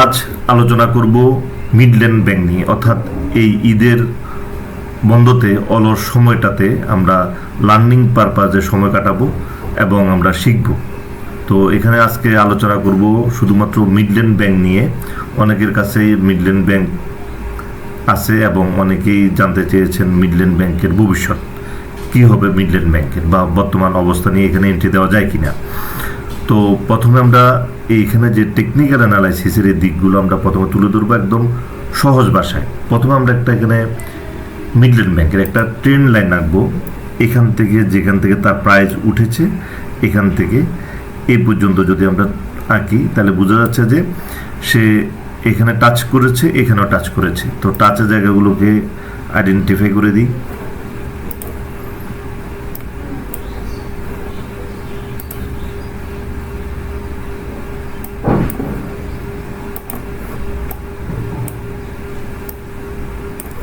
আজ আলোচনা করব মিডল্যান্ড ব্যাংক নিয়ে, অর্থাৎ এই ঈদের বন্ধতে অলস সময়টাতে আমরা লার্নিং পারপাজে সময় কাটাবো এবং আমরা শিখব। তো এখানে আজকে আলোচনা করব শুধুমাত্র মিডল্যান্ড ব্যাংক নিয়ে। অনেকের কাছে মিডল্যান্ড ব্যাংক আছে এবং অনেকেই জানতে চেয়েছেন মিডল্যান্ড ব্যাংকের ভবিষ্যৎ। কি হবে মিডল্যান্ড ব্যাংকের বা বর্তমান অবস্থা নিয়ে এখানে এন্ট্রি দেওয়া যায় কিনা? তো প্রথমে আমরা এইখানে যে টেকনিক্যাল অ্যানালাইসিসের এই দিকগুলো আমরা প্রথমে তুলে ধরবো একদম সহজ ভাষায়। প্রথমে আমরা একটা এখানে মিডল্যান্ড ব্যাংকের একটা ট্রেন লাইন আঁকবো। এখান থেকে যেখান থেকে তার প্রাইস উঠেছে, এখান থেকে এই পর্যন্ত যদি আমরা আঁকি, তাহলে বোঝা যাচ্ছে যে সে এখানে টাচ করেছে, এখানেও টাচ করেছে। তো টাচের জায়গাগুলোকে আইডেন্টিফাই করে দিই।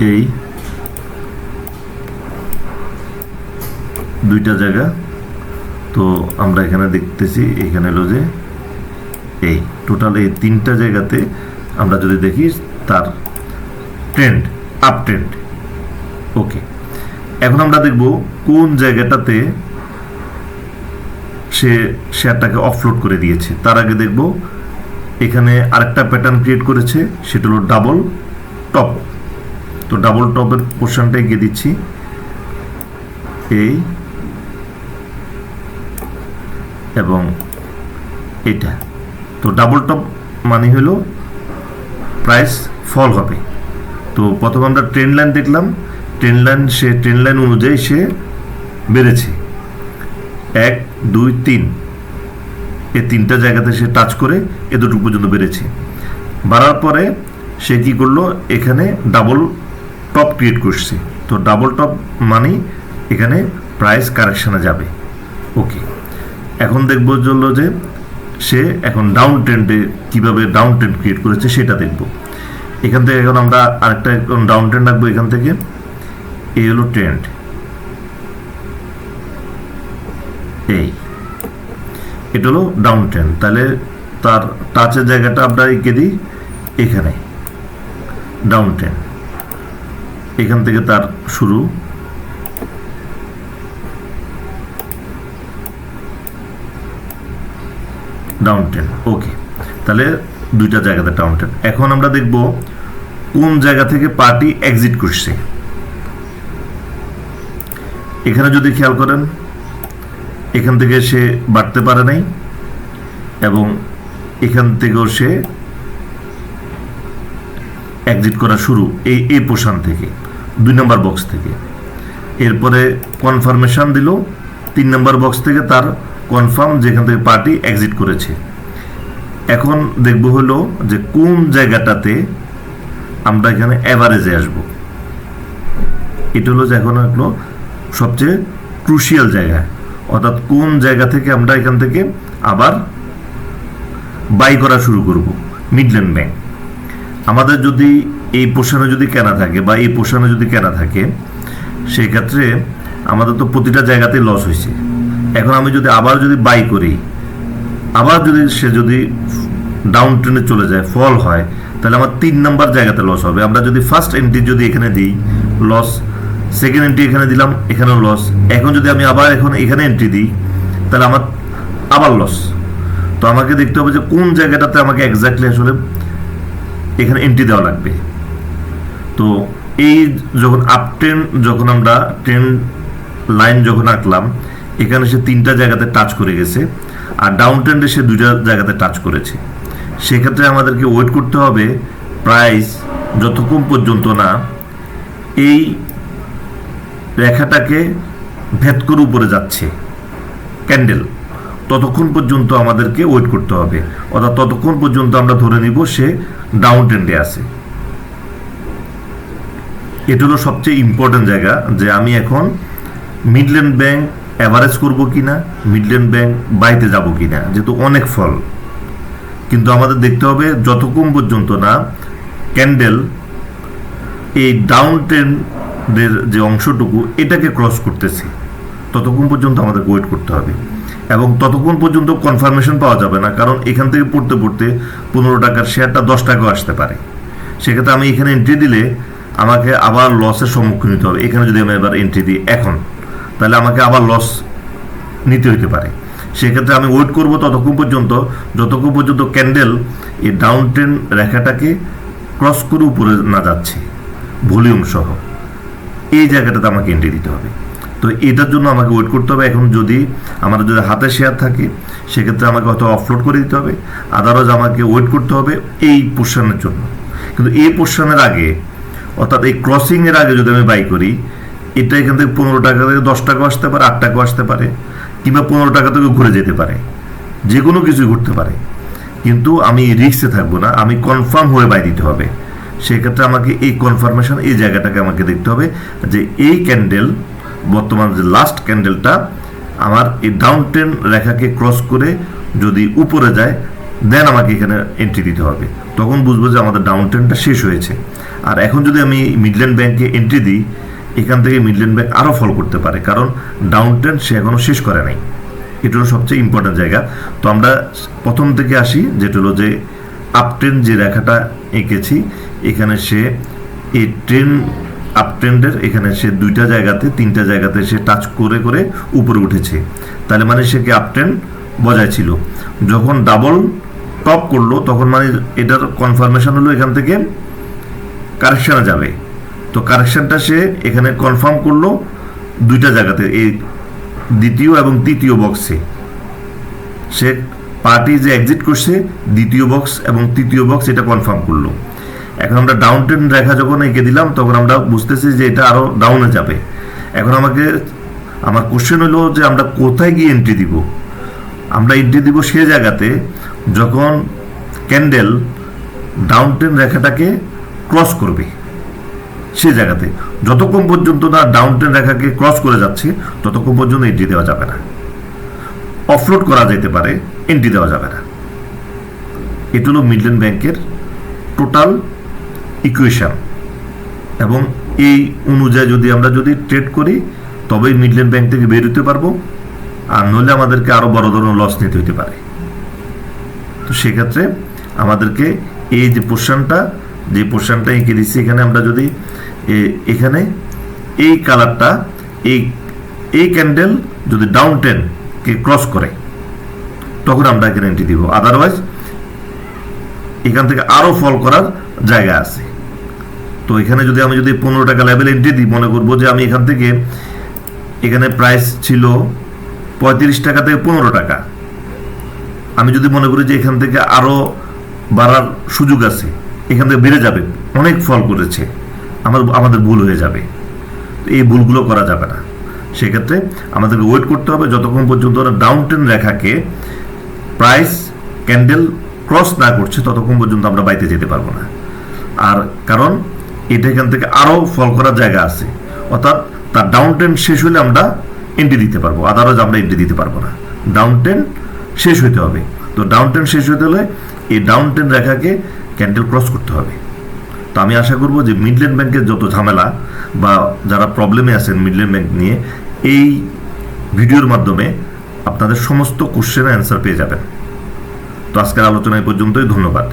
এই দুইটা জায়গা। তো আমরা এখানে দেখতেছি, এখানে হলো যে এই টোটাল এই তিনটা জায়গাতে আমরা যদি দেখি, তার ট্রেন্ড আপ ট্রেন্ড ওকে এখন আমরা দেখব কোন জায়গাটাতে সে শেয়ারটাকে অফলোড করে দিয়েছে। তার আগে দেখব, এখানে আরেকটা প্যাটার্ন ক্রিয়েট করেছে, সেটা হলো ডাবল টপ তো ডাবল টপের পোর্শনটা এগিয়ে দিচ্ছি। এই এবং এটা। তো ডাবল টপ মানে হলো প্রাইস ফল হবে। তো প্রথমে আমরা ট্রেন লাইন দেখলাম। ট্রেন লাইন সে ট্রেন লাইন অনুযায়ী সে বেড়েছে। এক, দুই, তিন। এই তিনটা জায়গাতে সে টাচ করে এ দুটো পর্যন্ত বেড়েছে। বাড়ার পরে সে কি করল? এখানে ডাবল টপ ক্রিয়েট করছে। তো ডাবল টপ মানেই এখানে প্রাইস কারেকশানে যাবে। ওকে এখন দেখব জন্য যে সে এখন ডাউন ট্রেন্ডে কীভাবে ডাউন ট্রেন্ড ক্রিয়েট করেছে সেটা দেখব। এখান থেকে এখন আমরা আরেকটা ডাউন ট্রেন্ড রাখব এখান থেকে। এই হলো ট্রেন্ড এই। এটা হলো ডাউন ট্রেন্ড তাহলে তার টাচের জায়গাটা আমরা এঁকে দিই এখানে। ডাউন ট্রেন্ড এখান থেকে তার শুরু। ডাউন টেন ওকে তাহলে দুইটা জায়গাতে ডাউন টেন এখন আমরা দেখব কোন জায়গা থেকে পার্টি এক্সিট করছে। এখানে যদি খেয়াল করেন, এখান থেকে সে বাড়তে পারে নাই এবং এখান থেকেও সে এক্সিট করা শুরু এই এই পোষণ থেকে। দুই নম্বর বক্স থেকে। এরপরে কনফার্মেশন দিল, তিন নম্বর বক্স থেকে তার কনফার্ম যেখান থেকে পার্টি এক্সিট করেছে। এখন দেখব হলো যে কোন জায়গাটাতে আমরা এখানে অ্যাভারেজে আসব। এটা হলো যে এখন হলো সবচেয়ে ক্রুশিয়াল জায়গা। অর্থাৎ কোন জায়গা থেকে আমরা এখান থেকে আবার বাই করা শুরু করব? মিডল্যান্ড ব্যাংক আমাদের যদি এই পোষণে যদি কেনা থাকে বা এই পোষণে যদি কেনা থাকে, সেই ক্ষেত্রে আমাদের তো প্রতিটা জায়গাতেই লস হয়েছে। এখন আমি যদি আবার যদি বাই করি, আবার যদি সে যদি ডাউন ট্রেনে চলে যায় ফল হয়, তাহলে আমার তিন নাম্বার জায়গাতে লস হবে। আমরা যদি ফার্স্ট এন্ট্রি যদি এখানে দিই লস সেকেন্ড এন্ট্রি এখানে দিলাম, এখানেও লস এখন যদি আমি আবার এখন এখানে এন্ট্রি দিই, তাহলে আমার আবার লস তো আমাকে দেখতে হবে যে কোন জায়গাটাতে আমাকে এক্স্যাক্টলি আসলে এখানে এন্ট্রি দেওয়া লাগবে। তো এই যখন আপ ট্রেন যখন আমরা ট্রেন লাইন যখন আঁকলাম, এখানে সে তিনটা জায়গাতে টাচ করে গেছে আর ডাউন ট্রেন্ডে সে দুইটা জায়গাতে টাচ করেছে। সেক্ষেত্রে আমাদেরকে ওয়েট করতে হবে প্রাইস যতক্ষণ পর্যন্ত না এই রেখাটাকে ভেদ করে উপরে যাচ্ছে। ক্যান্ডেল ততক্ষণ পর্যন্ত আমাদেরকে ওয়েট করতে হবে। অর্থাৎ ততক্ষণ পর্যন্ত আমরা ধরে নিব সে ডাউন ট্রেন্ডে আছে। এটা হলো সবচেয়ে ইম্পর্টেন্ট জায়গা যে আমি এখন মিডল্যান্ড ব্যাংক অ্যাভারেজ করব কি না মিডল্যান্ড ব্যাংক বাইতে যাব কি না যেহেতু অনেক ফল। কিন্তু আমাদের দেখতে হবে যতক্ষণ পর্যন্ত না ক্যান্ডেল এই ডাউন ট্রেন্ডের যে অংশটুকু এটাকে ক্রস করতেছে, ততক্ষণ পর্যন্ত আমাদের ওয়েট করতে হবে। এবং ততক্ষণ পর্যন্ত কনফার্মেশন পাওয়া যাবে না, কারণ এখান থেকে পড়তে পড়তে পনেরো টাকার শেয়ারটা দশ টাকাও আসতে পারে। সেক্ষেত্রে আমি এখানে এন্ট্রি দিলে আমাকে আবার লসের সম্মুখীন হতে হবে। এখানে যদি আমি এবার এন্ট্রি দিই এখন, তাহলে আমাকে আবার লস নিতে হতে পারে। সেক্ষেত্রে আমি ওয়েট করব ততক্ষণ পর্যন্ত, যতক্ষণ পর্যন্ত ক্যান্ডেল এই ডাউন ট্রেন রেখাটাকে ক্রস করে উপরে না যাচ্ছে ভলিউম সহ। এই জায়গাটাতে আমাকে এন্ট্রি দিতে হবে। তো এটার জন্য আমাকে ওয়েট করতে হবে। এখন যদি আমার যদি হাতে শেয়ার থাকে, সেক্ষেত্রে আমাকে হয়তো অফলোড করে দিতে হবে। আদারওয়াইজ আমাকে ওয়েট করতে হবে এই পোর্শনের জন্য। কিন্তু এই পোর্শনের আগে, অর্থাৎ এই ক্রসিংয়ের আগে যদি আমি বাই করি, এটা এখান থেকে পনেরো টাকা থেকে দশ টাকা আসতে পারে, আট টাকা আসতে পারে, কিংবা পনেরো টাকা থেকে ঘুরে যেতে পারে। যে কোনো কিছুই ঘুরতে পারে। কিন্তু আমি রিক্সে থাকব না, আমি কনফার্ম হয়ে বাই দিতে হবে। সেক্ষেত্রে আমাকে এই কনফার্মেশন এই জায়গাটাকে আমাকে দেখতে হবে যে এই ক্যান্ডেল বর্তমান যে লাস্ট ক্যান্ডেলটা আমার এই ডাউন ট্রেন রেখাকে ক্রস করে যদি উপরে যায় দেন আমাকে এখানে এন্ট্রি দিতে হবে। তখন বুঝব যে আমাদের ডাউন ট্রেনটা শেষ হয়েছে। আর এখন যদি আমি মিডল্যান্ড ব্যাংকে এন্ট্রি দিই, এখান থেকে মিডল্যান্ড ব্যাংক আরও ফল করতে পারে, কারণ ডাউন ট্রেন সে এখনও শেষ করে নাই। এটা হলো সবচেয়ে ইম্পর্ট্যান্ট জায়গা। তো আমরা প্রথম থেকে আসি, যেটা হলো যে আপ ট্রেন যে রেখাটা এঁকেছি, এখানে সে এই ট্রেন আপ ট্রেন্ডের এখানে সে দুইটা জায়গাতে, তিনটা জায়গাতে সে টাচ করে করে উপরে উঠেছে। তাহলে মানে সে কি আপট্রেন্ড বজায় ছিল? যখন ডাবল টপ করল, তখন মানে এটার কনফার্মেশন হলো এখান থেকে কারেকশানে যাবে। তো কারেকশনটা সে এখানে কনফার্ম করল দুইটা জায়গাতে, এই দ্বিতীয় এবং তৃতীয় বক্সে সে পার্টি যে এক্সিট করছে, দ্বিতীয় বক্স এবং তৃতীয় বক্স এটা কনফার্ম করল। এখন আমরা ডাউন ট্রেন রেখা যখন এঁকে দিলাম, তখন আমরা বুঝতেছি যে এটা আরও ডাউনে যাবে। এখন আমাকে, আমার কোশ্চেন হলো যে আমরা কোথায় গিয়ে এন্ট্রি দিব? আমরা এন্ট্রি দিব সে জায়গাতে যখন ক্যান্ডেল ডাউন ট্রেন রেখাটাকে ক্রস করবে। সে জায়গাতে। যতক্ষণ পর্যন্ত না ডাউন ট্রেন রেখাকে ক্রস করে যাচ্ছে, ততক্ষণ পর্যন্ত এন্ট্রি দেওয়া যাবে না। অফলোড করা যেতে পারে এন্ট্রি দেওয়া যাবে না। এটা হলো মিডল্যান্ড ব্যাংকের টোটাল ইকুয়েশন এবং এই অনুযায়ী যদি আমরা যদি ট্রেড করি, তবেই মিডল্যান্ড ব্যাংক থেকে বের হতে পারব। আর নইলে আমাদেরকে আরও বড় ধরনের লস নিতে হতে পারে। তো সেক্ষেত্রে আমাদেরকে এই যে পোর্শনটা যে পোর্শনটা এঁকে দিচ্ছি এখানে আমরা যদি এখানে এই কালারটা এই এই ক্যান্ডেল যদি ডাউন টেনকে ক্রস করে, তখন আমরা গ্যারেন্টি দিব। আদারওয়াইজ এখান থেকে আরও ফল করার জায়গা আছে। তো এখানে যদি আমি যদি পনেরো টাকা লেভেল এন্ট্রি দিই, মনে করব যে আমি এখান থেকে এখানে প্রাইস ছিল পঁয়ত্রিশ টাকা থেকে পনেরো টাকা। আমি যদি মনে করি যে এখান থেকে আরও বাড়ার সুযোগ আছে, এখান থেকে বেড়ে যাবে, অনেক ফল করেছে, আমার, আমাদের ভুল হয়ে যাবে। এই ভুলগুলো করা যাবে না। সেক্ষেত্রে আমাদেরকে ওয়েট করতে হবে, যতক্ষণ পর্যন্ত ওরা ডাউন টেন রেখাকে প্রাইস ক্যান্ডেল ক্রস না করছে, ততক্ষণ পর্যন্ত আমরা বাইতে যেতে পারব না। আর কারণ এটা এখান থেকে আরও ফল করার জায়গা আছে। অর্থাৎ তার ডাউন টেন শেষ হলে আমরা এন্ট্রি দিতে পারব। আদারওয়াইজ আমরা এন্ট্রি দিতে পারব না। ডাউন টেন শেষ হইতে হবে। তো ডাউন টেন শেষ হতে হলে এই ডাউন টেন রেখাকে ক্যান্ডেল ক্রস করতে হবে। তো আমি আশা করব যে মিডল্যান্ড ব্যাংকের যত ঝামেলা বা যারা প্রবলেমে আছেন মিডল্যান্ড ব্যাংক নিয়ে, এই ভিডিওর মাধ্যমে আপনাদের সমস্ত কোশ্চেনের অ্যান্সার পেয়ে যাবেন। তো আজকের আলোচনা এই পর্যন্তই। ধন্যবাদ।